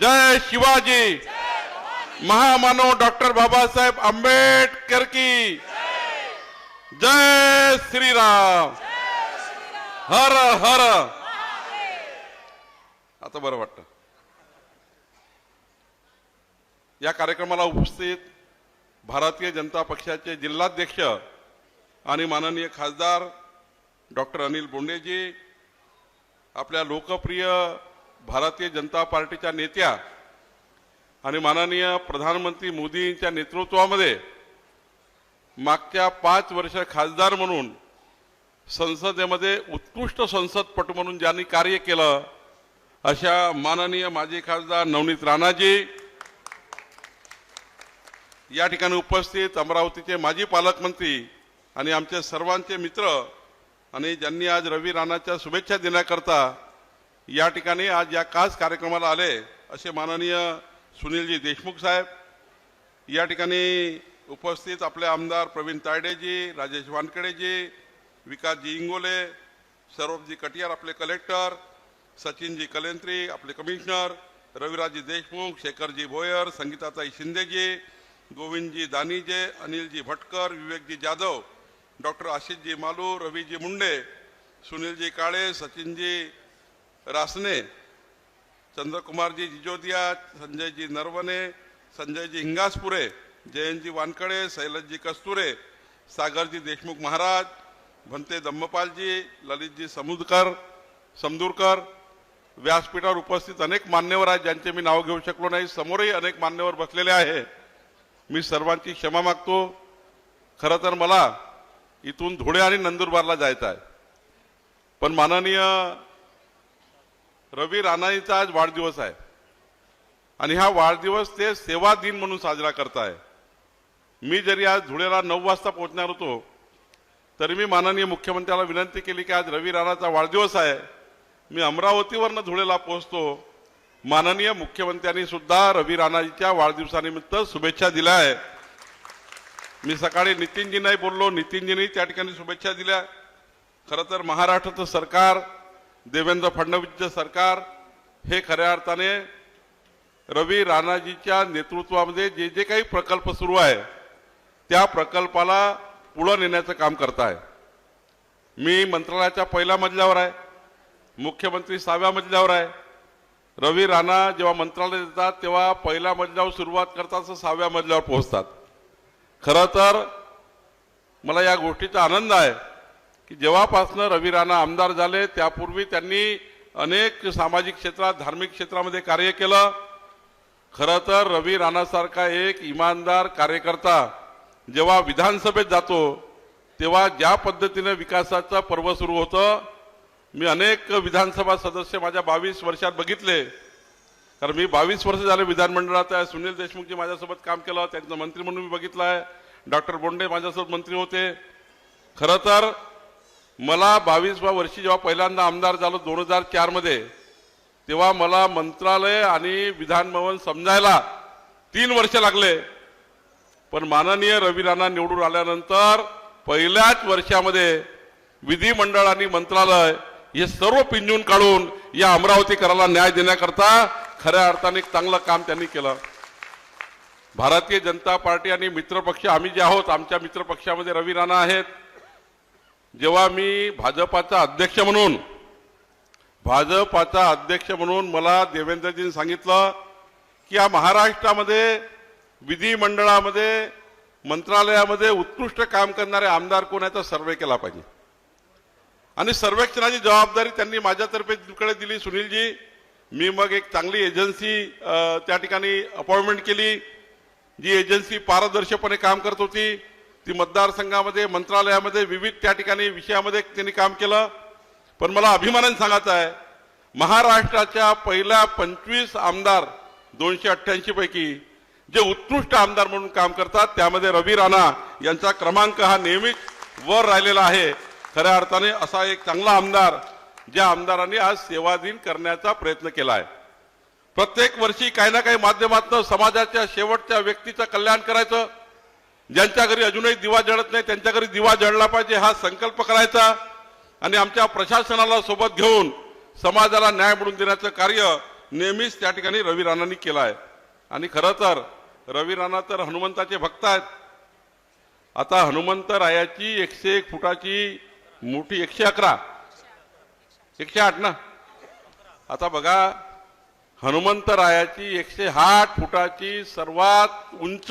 जय शिवाजी। महामानव डॉक्टर बाबासाहेब आंबेडकर की। जय श्रीराम। हर हर। आता बरं वाटत. या कार्यक्रमाला उपस्थित भारतीय जनता पक्षाचे जिल्हाध्यक्ष आणि माननीय खासदार डॉक्टर अनिल बोंडेजी आपल्या लोकप्रिय भारतीय जनता पार्टीच्या नेत्या आणि माननीय प्रधानमंत्री मोदींच्या नेतृत्वामध्ये मागच्या पाच वर्ष खासदार म्हणून संसदेमध्ये उत्कृष्ट संसदपटू म्हणून ज्यांनी कार्य केलं अशा माननीय माजी खासदार नवनीत राणाजी या ठिकाणी उपस्थित अमरावतीचे माजी पालकमंत्री आणि आमचे सर्वांचे मित्र आणि ज्यांनी आज रवी राणाच्या शुभेच्छा देण्याकरता या ठिकाणी आज या खास कार्यक्रमाला आले असे माननीय सुनीलजी देशमुख साहेब. या ठिकाणी उपस्थित आपले आमदार प्रवीण तायडेजी राजेश वानखेडेजी विकासजी इंगोले सौरभजी कटियार आपले कलेक्टर सचिनजी कलेंत्री आपले कमिशनर रविराजजी देशमुख शेखरजी भोयर संगीताताई शिंदेजी गोविंदजी दानीजे अनिलजी भटकर विवेकजी जाधव डॉक्टर आशिषजी मालू रवीजी मुंडे सुनीलजी काळे सचिनजी रासने चंद्रकुमारजी जिजोदिया संजयजी नरवणे संजयजी हिंगासपुरे जयंतजी वानकडे शैलजी कस्तुरे सागरजी देशमुख महाराज भंते दम्मपालजी ललितजी समुदकर समदूरकर व्यासपीठावर उपस्थित अनेक मान्यवर आहेत ज्यांचे मी नाव घेऊ शकलो नाही. समोरही अनेक मान्यवर बसलेले आहे. मी सर्वांची क्षमा मागतो. खरं तर मला इथून धुळे आणि नंदुरबारला जायचं आहे. पण माननीय रवी राणाईचा आज वाढदिवस आहे. आणि हा वाढदिवस ते सेवा दिन म्हणून साजरा करताय. मी जरी आज धुळेला नऊ वाजता पोहोचणार होतो तरी मी माननीय मुख्यमंत्र्याला विनंती केली की आज रवी राणाचा वाढदिवस आहे. मी अमरावतीवरनं धुळेला पोहोचतो. माननीय मुख्यमंत्र्यांनी सुद्धा रवी राणाजीच्या वाढदिवसानिमित्त शुभेच्छा दिल्या आहे मी सकाळी नितीनजींनाही बोललो. नितीनजींनी त्या ठिकाणी शुभेच्छा दिल्या. खरं तर महाराष्ट्राचं सरकार देवेंद्र फडणवीसचं सरकार हे खऱ्या अर्थाने रवी राणाजीच्या नेतृत्वामध्ये जे जे काही प्रकल्प सुरू आहे त्या प्रकल्पाला पुढं नेण्याचं काम करत आहे मी मंत्रालयाच्या पहिल्या मजल्यावर आहे मुख्यमंत्री सहाव्या मजल्यावर आहे. रवी राणा जेव्हा मंत्रालय येतात तेव्हा पहिल्या मजल्यावर सुरुवात करतात सहाव्या मजल्यावर पोहोचतात. खरं तर मला या गोष्टीचा आनंद आहे. की जेव्हापासनं रवी राणा आमदार झाले त्यापूर्वी त्यांनी अनेक सामाजिक क्षेत्रात धार्मिक क्षेत्रामध्ये कार्य केलं. खरं तर रवी राणासारखा एक इमानदार कार्यकर्ता जेव्हा विधानसभेत जातो तेव्हा ज्या पद्धतीने विकासाचं पर्व सुरू होतं मी अनेक विधानसभा सदस्य माझ्या बावीस वर्षात बघितले. कारण मी बावीस वर्ष झाले विधानमंडळात आहे सुनील देशमुखजी माझ्यासोबत काम केलं त्यांचं मंत्री म्हणून मी बघितलं आहे. डॉक्टर बोंडे माझ्यासोबत मंत्री होते. खरं तर मला बावीसव्या वर्षी जेव्हा पहिल्यांदा आमदार झालो दोन हजार चारमध्ये तेव्हा मला मंत्रालय आणि विधानभवन समजायला तीन वर्ष लागले. पण माननीय रवी राणा निवडून आल्यानंतर पहिल्याच वर्षामध्ये विधिमंडळ आणि मंत्रालय हे सर्व पिंजून काढून या अमरावतीकराला न्याय देण्याकरता खऱ्या अर्थाने एक चांगलं काम त्यांनी केलं. भारतीय जनता पार्टी आणि मित्रपक्ष आम्ही जे आहोत आमच्या मित्रपक्षामध्ये रवी राणा आहेत. जेव्हा मी भाजपाचा अध्यक्ष म्हणून भाजपाचा अध्यक्ष म्हणून मला देवेंद्रजींनी सांगितलं की या महाराष्ट्रामध्ये विधिमंडळामध्ये मंत्रालयामध्ये उत्कृष्ट काम करणारे आमदार कोण आहे तर सर्वे केला पाहिजे. आणि सर्वेक्षणाची जबाबदारी त्यांनी माझ्यातर्फे तिकडे दिली. सुनीलजी मी मग एक चांगली एजन्सी त्या ठिकाणी अपॉइंटमेंट केली. जी एजन्सी पारदर्शकपणे काम करत होती. ती मतदारसंघामध्ये मंत्रालयामध्ये विविध त्या ठिकाणी विषयामध्ये त्यांनी काम केलं. पण मला अभिमानाने सांगायचं आहे महाराष्ट्राच्या पहिल्या पंचवीस आमदार दोनशे अठ्ठ्याऐंशीपैकी जे उत्कृष्ट आमदार म्हणून काम करतात त्यामध्ये रवी राणा यांचा क्रमांक हा नेहमीच वर राहिलेला आहे. खऱ्या अर्थाने असा एक चांगला आमदार ज्या आमदारांनी आज सेवाधीन करण्याचा प्रयत्न केला आहे प्रत्येक वर्षी काही ना काही माध्यमातून समाजाच्या शेवटच्या व्यक्तीचं कल्याण करायचं ज्यांच्या घरी अजूनही दिवा जळत नाही त्यांच्या घरी दिवा जळला पाहिजे हा संकल्प करायचा. आणि आमच्या प्रशासनाला सोबत घेऊन समाजाला न्याय मिळून देण्याचं कार्य नेहमीच त्या ठिकाणी रवी राणांनी केलं आहे. आणि खरं तर रवी राणा तर हनुमंताचे भक्त आहेत. आता हनुमंत रायाची एकशे एक फुटाची मोठी एकशे अकरा. एकशे आठ ना? आता बघा हनुमंत रायाची एकशे आठ फुटाची सर्वात उंच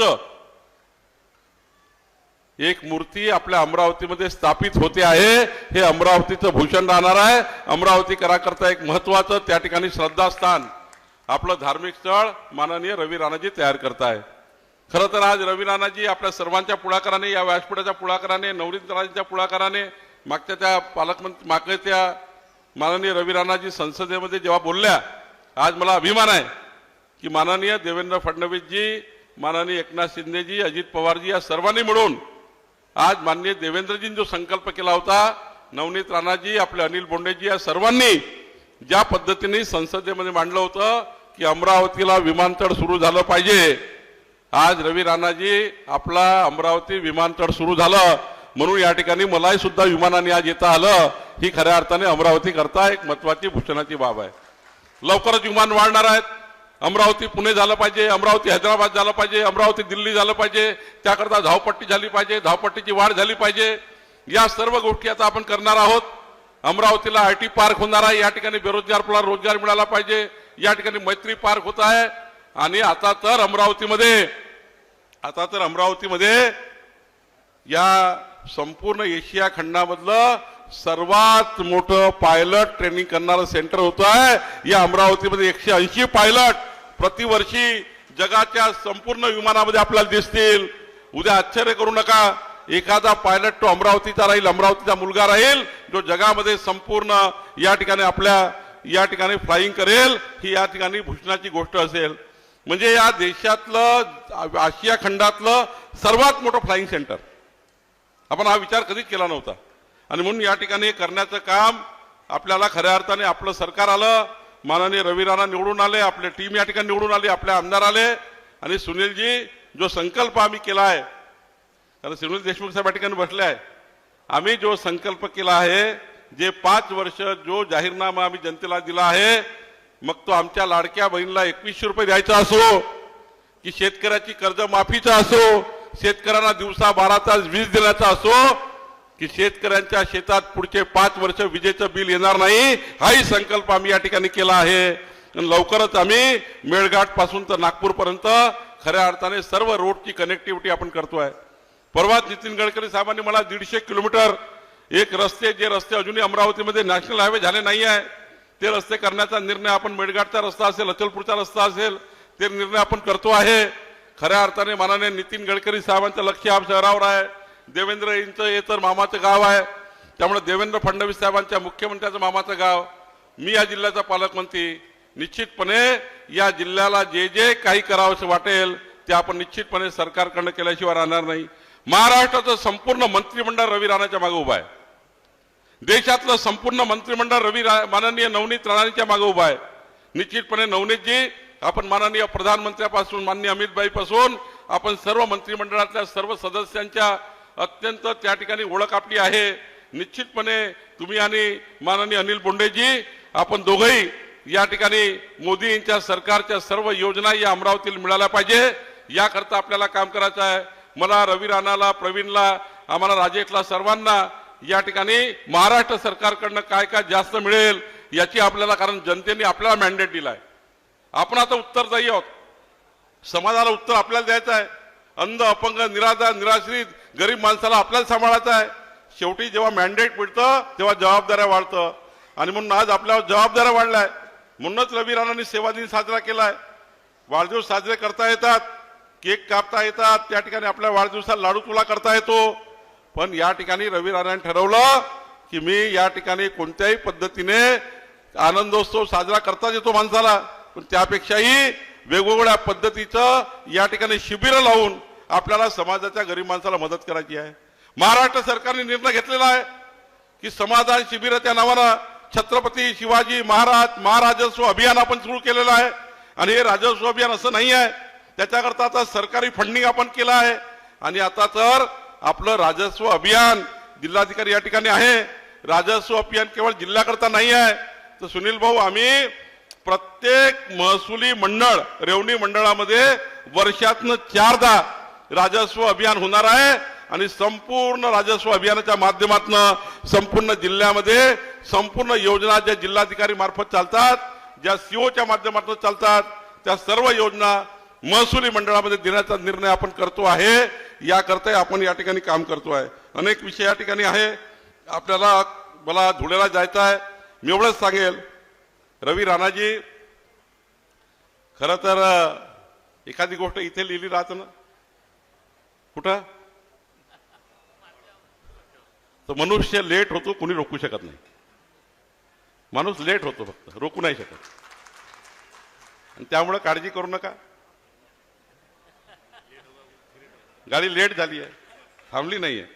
एक मूर्ती आपल्या अमरावतीमध्ये स्थापित होते आहे. हे अमरावतीचं भूषण राहणार आहे. अमरावतीकराकरता एक महत्वाचं त्या ठिकाणी श्रद्धास्थान. आपलं धार्मिक स्थळ माननीय रवी राणाजी तयार करताय. खरं तर आज रवी राणाजी आपल्या सर्वांच्या पुढाकाराने या व्यासपीठाच्या पुढाकाराने नवनीत राणाजींच्या पुढाकाराने मागच्या त्या पालकमंत्री मागच्या त्या माननीय रवी राणाजी संसदेमध्ये जेव्हा बोलल्या आज मला अभिमान आहे की माननीय देवेंद्र फडणवीसजी माननीय एकनाथ शिंदेजी अजित पवारजी या सर्वांनी मिळून आज माननीय देवेंद्रजींनी जो संकल्प केला होता नवनीत राणाजी आपले अनिल बोंडेजी या सर्वांनी ज्या पद्धतीने संसदेमध्ये मांडलं होतं की अमरावतीला विमानतळ सुरू झालं पाहिजे. आज रवी राणाजी आपला अमरावती विमानतळ सुरू झालं. म्हणून या ठिकाणी मलाही सुद्धा विमानाने आज येता आलं. ही खऱ्या अर्थाने अमरावती करता एक महत्वाची भूषणाची बाब आहे. लवकरच विमान वाढणार आहेत. अमरावती पुणे झालं पाहिजे अमरावती हैदराबाद झालं पाहिजे अमरावती दिल्ली झालं पाहिजे त्याकरता धावपट्टी झाली पाहिजे धावपट्टीची वाढ झाली पाहिजे. या सर्व गोष्टी आता आपण करणार आहोत. अमरावतीला आय टी पार्क होणार आहे. या ठिकाणी बेरोजगार रोजगार मिळाला पाहिजे. या ठिकाणी मैत्री पार्क होत आहे. आणि आता तर अमरावतीमध्ये आता तर अमरावतीमध्ये या संपूर्ण एशिया खंडामधलं सर्वात मोठं पायलट ट्रेनिंग करणारं सेंटर होतं आहे या अमरावतीमध्ये एकशे ऐंशी पायलट. प्रतिवर्षी जगाच्या संपूर्ण विमानामध्ये आपल्याला दिसतील. उद्या आश्चर्य करू नका. एखादा पायलट तो अमरावतीचा राहील अमरावतीचा मुलगा राहील जो जगामध्ये संपूर्ण या ठिकाणी आपल्या या ठिकाणी फ्लाईंग करेल ही या ठिकाणी भूषणाची गोष्ट असेल. म्हणजे या देशातलं आशिया खंडातलं सर्वात मोठं फ्लाईंग सेंटर आपण हा विचार कधीच केला नव्हता. आणि म्हणून या ठिकाणी करण्याचं काम आपल्याला खऱ्या अर्थाने आपलं सरकार आलं. माननीय रवी राणा निवडून आले आपले टीम या ठिकाणी निवडून आली आपले आमदार आले. आणि सुनीलजी जो संकल्प आम्ही केला आहे कारण सुनील देशमुख साहेब या ठिकाणी बसले आहे आम्ही जो संकल्प केला आहे जे पाच वर्ष जो जाहीरनामा आम्ही जनतेला दिला आहे मग तो आमच्या लाडक्या बहिणीला एकवीसशे रुपये द्यायचा असो की शेतकऱ्याची कर्जमाफीचा असो शेतकऱ्यांना दिवसा बारा तास वीज देण्याचा असो की शेतकऱ्यांच्या शेतात पुढचे पाच वर्ष विजेचं बिल येणार नाही हाही संकल्प आम्ही या ठिकाणी केला आहे. आणि लवकरच आम्ही मेळघाटपासून तर नागपूरपर्यंत खऱ्या अर्थाने सर्व रोडची कनेक्टिव्हिटी आपण करतोय. परवाच नितीन गडकरी साहेबांनी मला दीडशे किलोमीटर एक रस्ते जे रस्ते अजूनही अमरावतीमध्ये नॅशनल हायवे झाले नाही आहे ते रस्ते करण्याचा निर्णय आपण मेळघाटचा रस्ता असेल अचलपूरचा रस्ता असेल ते निर्णय आपण करतो आहे. खऱ्या अर्थाने मानाने नितीन गडकरी साहेबांचं लक्ष आप शहरावर आहे. देवेंद्र यांचं हे तर मामाचं गाव आहे. त्यामुळे देवेंद्र फडणवीस साहेबांच्या मुख्यमंत्र्याचं मामाचं गाव. मी या जिल्ह्याचा पालकमंत्री निश्चितपणे या जिल्ह्याला जे जे काही करावंसं वाटेल ते आपण निश्चितपणे सरकारकडनं केल्याशिवाय राहणार नाही. महाराष्ट्राचं संपूर्ण मंत्रिमंडळ रवी राणाच्या मागे उभं आहे. देशातलं संपूर्ण मंत्रिमंडळ रवी माननीय नवनीत राणांच्या मागे उभं आहे. निश्चितपणे नवनीतजी आपण माननीय प्रधानमंत्र्यापासून माननीय अमितबाईपासून आपण सर्व मंत्रिमंडळातल्या सर्व सदस्यांच्या अत्यंत त्या ठिकाणी ओळख आपली आहे. निश्चितपणे तुम्ही आणि माननीय अनिल बोंडेजी आपण दोघंही या ठिकाणी मोदी यांच्या सरकारच्या सर्व योजना या अमरावतीला मिळाल्या पाहिजे. याकरता आपल्याला काम करायचं आहे. मला रवी राणाला प्रवीणला आम्हाला राजेशला सर्वांना या ठिकाणी महाराष्ट्र सरकारकडनं काय काय जास्त मिळेल याची आपल्याला कारण जनतेने आपल्याला मॅन्डेट दिलाय. आपण आता उत्तरदायी आहोत. समाजाला उत्तर आपल्याला द्यायचं आहे. अंध अपंग निराधार निराश्रित गरीब माणसाला आपल्याला सांभाळायचं आहे. शेवटी जेव्हा मॅन्डेट मिळतं तेव्हा जबाबदाऱ्या वाढतं. आणि म्हणून आज आपल्यावर जबाबदाऱ्या वाढल्या. म्हणूनच रवी राणांनी सेवा दिन साजरा केला आहे वाढदिवस साजरे करता येतात केक कापता येतात त्या ठिकाणी आपल्या वाढदिवसाला लाडू तुला करता येतो. पण या ठिकाणी रवी राणाने ठरवलं की मी या ठिकाणी कोणत्याही पद्धतीने आनंदोत्सव साजरा करताच येतो माणसाला. पण त्यापेक्षाही वेगवेगळ्या पद्धतीचं या ठिकाणी शिबिरं लावून आपल्याला समाजाच्या गरीब माणसाला मदत करायची आहे. महाराष्ट्र सरकारने निर्णय घेतलेला आहे की समाधान शिबिराच्या नावानं छत्रपती शिवाजी महाराज महाराजस्व अभियान आपण सुरू केलेलं आहे. आणि हे राजस्व अभियान असं नाही आहे. त्याच्याकरता आता सरकारी फंडिंग आपण केलं आहे. आणि आता तर आपलं राजस्व अभियान जिल्हाधिकारी या ठिकाणी आहे. राजस्व अभियान केवळ जिल्ह्याकरता नाही आहे. तर सुनील भाऊ आम्ही प्रत्येक महसुली मंडळ रेवणी मंडळामध्ये वर्षातनं चारदा राजस्व अभियान होणार आहे आणि संपूर्ण राजस्व अभियानाच्या माध्यमातून संपूर्ण जिल्ह्यामध्ये संपूर्ण योजना ज्या जिल्हाधिकारी मार्फत चालतात ज्या सीओच्या माध्यमातून चालतात त्या सर्व योजना महसुली मंडळामध्ये देण्याचा निर्णय आपण करतो आहे. याकरता आपण या ठिकाणी काम करतो आहे. अनेक विषय या ठिकाणी आहे. आपल्याला मला धुळ्याला जायचं आहे. मी एवढंच सांगेल. रवी राणाजी खरं तर एखादी गोष्ट इथे लिहिली राहत ना? कुठं? तर मनुष्य लेट होतो कुणी रोखू शकत नाही. माणूस लेट होतो फक्त रोखू नाही शकत. आणि त्यामुळे काळजी करू नका. गाडी लेट झाली आहे थांबली नाही आहे.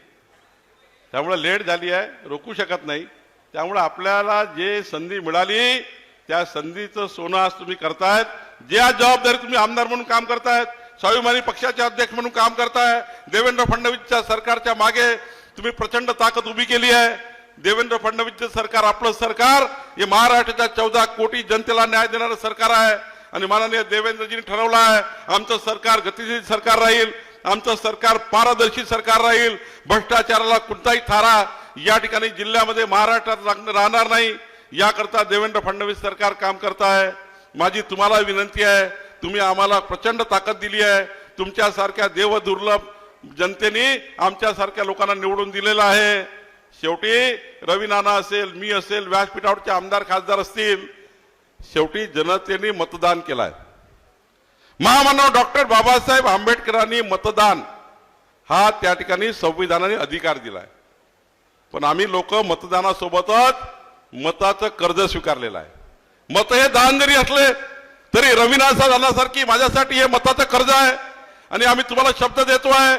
त्यामुळे लेट झाली आहे रोखू शकत नाही. त्यामुळे आपल्याला जे संधी मिळाली त्या संधीचं सोनं आज तुम्ही करतायत. ज्या जबाबदारी तुम्ही आमदार म्हणून काम करतायत स्वाभिमानी पक्षाचे अध्यक्ष म्हणून काम करताय. देवेंद्र फडणवीसच्या सरकारच्या मागे तुम्ही प्रचंड ताकद उभी केली आहे. देवेंद्र फडणवीसचं सरकार आपलं सरकार. हे महाराष्ट्राच्या चौदा कोटी जनतेला न्याय देणारं सरकार आहे. आणि माननीय देवेंद्रजींनी ठरवलं आहे आमचं सरकार गतिशील सरकार राहील. आमचं सरकार पारदर्शी सरकार राहील. भ्रष्टाचाराला कोणताही थारा या ठिकाणी जिल्ह्यामध्ये महाराष्ट्रात राहणार नाही. याकरता देवेंद्र फडणवीस सरकार काम करत आहे माझी तुम्हाला विनंती आहे तुम्ही आम्हाला प्रचंड ताकद दिली आहे. तुमच्यासारख्या देवदुर्लभ जनतेने आमच्यासारख्या लोकांना निवडून दिलेलं आहे. शेवटी रवी नाना असेल मी असेल व्यासपीठावरचे आमदार खासदार असतील. शेवटी जनतेने मतदान केलाय. महामानव डॉक्टर बाबासाहेब आंबेडकरांनी मतदान हा त्या ठिकाणी संविधानाने अधिकार दिलाय. पण आम्ही लोक मतदानासोबतच मताचं कर्ज स्वीकारलेलं आहे. मत हे दान जरी असले तरी रविनाथ दानासारखी माझ्यासाठी हे मताचं कर्ज आहे आणि आम्ही तुम्हाला शब्द देतो आहे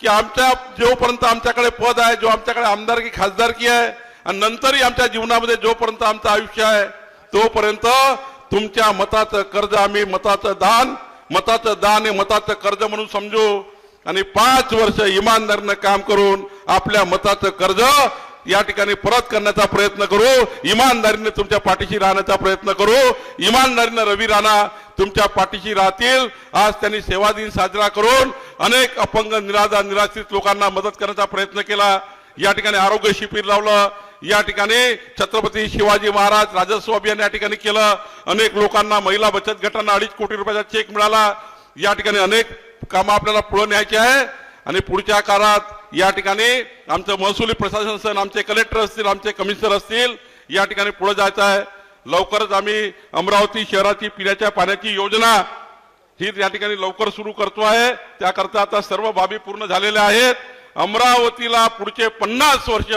की आमच्या जोपर्यंत आमच्याकडे पद आहे जो आमच्याकडे आमदारकी खासदारकी आहे आणि नंतरही आमच्या जीवनामध्ये जोपर्यंत आमचं आयुष्य आहे तोपर्यंत तुमच्या मताचं कर्ज आम्ही मताचं दान मताचं दान हे मताचं कर्ज म्हणून समजू आणि पाच वर्ष इमानदारीनं काम करून आपल्या मताचं कर्ज या ठिकाणी परत करण्याचा प्रयत्न करू. इमानदारीने तुमच्या पाठीशी राहण्याचा प्रयत्न करू. इमानदारीनं रवी राणा तुमच्या पाठीशी राहतील. आज त्यांनी सेवा दिन साजरा करून अनेक अपंग निराधार निराश्रित लोकांना मदत करण्याचा प्रयत्न केला. या ठिकाणी आरोग्य शिबिर लावलं. या ठिकाणी छत्रपती शिवाजी महाराज राजस्व अभियान या ठिकाणी केलं. अनेक लोकांना महिला बचत गटांना अडीच कोटी रुपयाचा चेक मिळाला. या ठिकाणी अनेक कामं आपल्याला पुढे न्यायची आहे. आणि पुढच्या काळात या ठिकाणी आमचं महसुली प्रशासन असेल आमचे कलेक्टर असतील आमचे कमिशनर असतील या ठिकाणी पुढे जायचं आहे. लवकरच आम्ही अमरावती शहराची पिण्याच्या पाण्याची योजना ही या ठिकाणी लवकर सुरू करतो आहे. त्याकरता आता सर्व बाबी पूर्ण झालेल्या आहेत. अमरावतीला पुढचे पन्नास वर्ष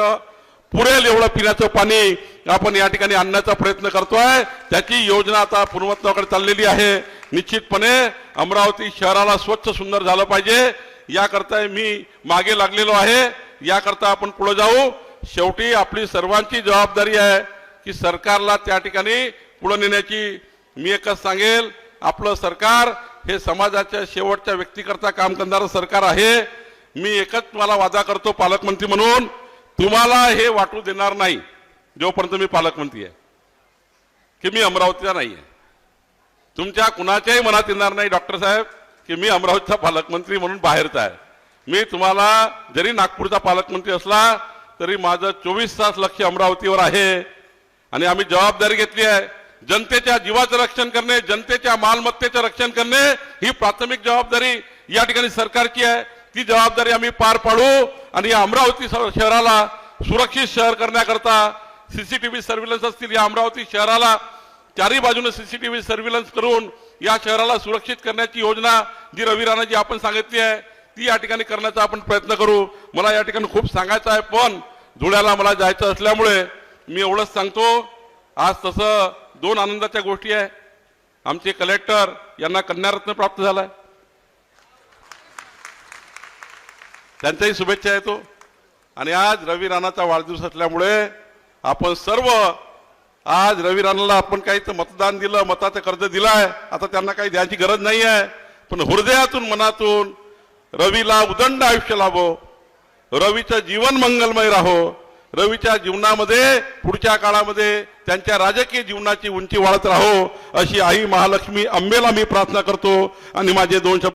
पुरेल एवढं पिण्याचं पाणी आपण या ठिकाणी आणण्याचा प्रयत्न करतोय त्याची योजना आता पूर्णत्वाकडे चाललेली आहे. निश्चितपणे अमरावती शहराला स्वच्छ सुंदर झालं पाहिजे. याकरता मी मागे लागलेलो आहे. याकरता आपण पुढे जाऊ. शेवटी आपली सर्वांची जबाबदारी आहे की सरकारला त्या ठिकाणी पुढे नेण्याची. मी एकच सांगेल आपलं सरकार हे समाजाच्या शेवटच्या व्यक्तीकरता काम करणारं सरकार आहे. मी एकच तुम्हाला वादा करतो पालकमंत्री म्हणून तुम्हाला हे वाटू देणार नाही. जोपर्यंत मी पालकमंत्री आहे. की मी अमरावतीचा नाही आहे तुमच्या कुणाच्याही मनात येणार नाही डॉक्टर साहेब. की मी अमरावतीचा पालकमंत्री म्हणून बाहेरचा आहे. मी तुम्हाला जरी नागपूरचा पालकमंत्री असला तरी माझं चोवीस तास लक्ष अमरावतीवर आहे. आणि आम्ही जबाबदारी घेतली आहे. जनतेच्या जीवाचं रक्षण करणे जनतेच्या मालमत्तेचं रक्षण करणे ही प्राथमिक जबाबदारी या ठिकाणी सरकारची आहे. ती जबाबदारी आम्ही पार पाडू आणि या अमरावती शहराला सुरक्षित शहर करण्याकरता सीसीटीव्ही सर्व्हिलन्स असतील या अमरावती शहराला चारही बाजूने सीसीटीव्ही सर्व्हिलन्स करून या शहराला सुरक्षित करण्याची योजना जी रवी राणाजी आपण सांगितली आहे ती या ठिकाणी करण्याचा आपण प्रयत्न करू. मला या ठिकाणी खूप सांगायचं आहे पण धुळ्याला मला जायचं असल्यामुळे मी एवढंच सांगतो. आज तसं दोन आनंदाच्या गोष्टी आहे. आमचे कलेक्टर यांना कन्यारत्न प्राप्त झालाय. त्यांच्याही शुभेच्छा येतो. आणि आज रवी राणाचा वाढदिवस असल्यामुळे आपण सर्व आज रवी राणाला आपण काही तर मतदान दिलं मताचं कर्ज दिलाय आता त्यांना काही द्यायची गरज नाही आहे पण हृदयातून मनातून रवीला उदंड आयुष्य लाभो रवीचं जीवन मंगलमय राहो. रवीच्या जीवनामध्ये पुढच्या काळामध्ये त्यांच्या राजकीय जीवनाची उंची वाढत राहो अशी आई महालक्ष्मी अंबेला मी प्रार्थना करतो. आणि माझे दोन शब्द